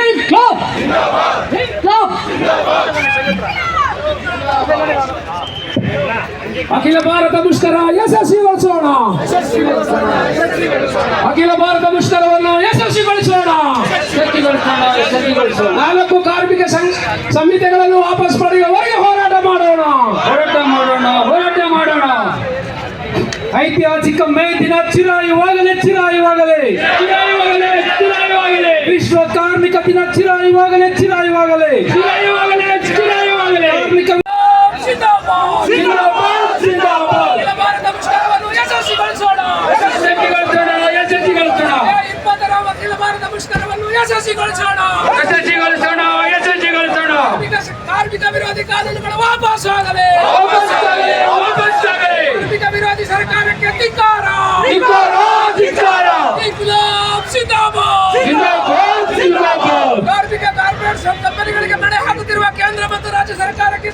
ಇನ್ಕ್ಲಾಬ್ ಇನ್ಕ್ಲಾಬ್ ಅಖಿಲ ಭಾರತ ಮುಷ್ಕರ ಯಶಸ್ವಿಗೊಳಿಸೋಣ ಅಖಿಲ ಭಾರತ ಮುಷ್ಕರವನ್ನು ಯಶಸ್ವಿಗೊಳಿಸೋಣ. ನಾಲ್ಕು ಕಾರ್ಮಿಕ ಸಂಹಿತೆಗಳನ್ನು ವಾಪಸ್ ಪಡೆಯುವವರೆಗೆ ಹೋರಾಟ ಮಾಡೋಣ. ಹೋರಾಟ ಮಾಡೋಣ ಹೋರಾಟ ಮಾಡೋಣ. ಐತಿಹಾಸಿಕ ಮೇ ದಿನ ಚಿರಾಯುವಾಗಲೇ ಚಿರಾಯುವಾಗಲೇ, ಚಿರಾಯುವಾಗಲೇ, ವಿಶ್ವ ದಿನ ಚಿರಾಯುವಾಗಲೇ ಚಿರಾಯುವಾಗಲೇ ಚಿರಾಯುವಾಗಲೇ, ಚಿರಾಯುವಾಗಲೇ. ಕಾರ್ಮಿಕ ಯಶಸ್ವಿಗೊಳಿಸೋಣ ಯಶಸ್ವಿಗೊಳಿಸೋಣ, ಯಶಸ್ವಿಗೊಳಿಸೋಣ. ಕಾರ್ಮಿಕ ವಿರೋಧಿ ಕಾನೂನುಗಳು ವಾಪಸ್ ಆಗಲಿ ವಾಪಸ್ ಆಗಲೇ ಕಾರ್ಮಿಕ ವಿರೋಧಿ ಸರ್ಕಾರಕ್ಕೆ ಧಿಕ್ಕಾರ, ಕೇಂದ್ರ ಮತ್ತು ರಾಜ್ಯ ಸರ್ಕಾರಕ್ಕೆ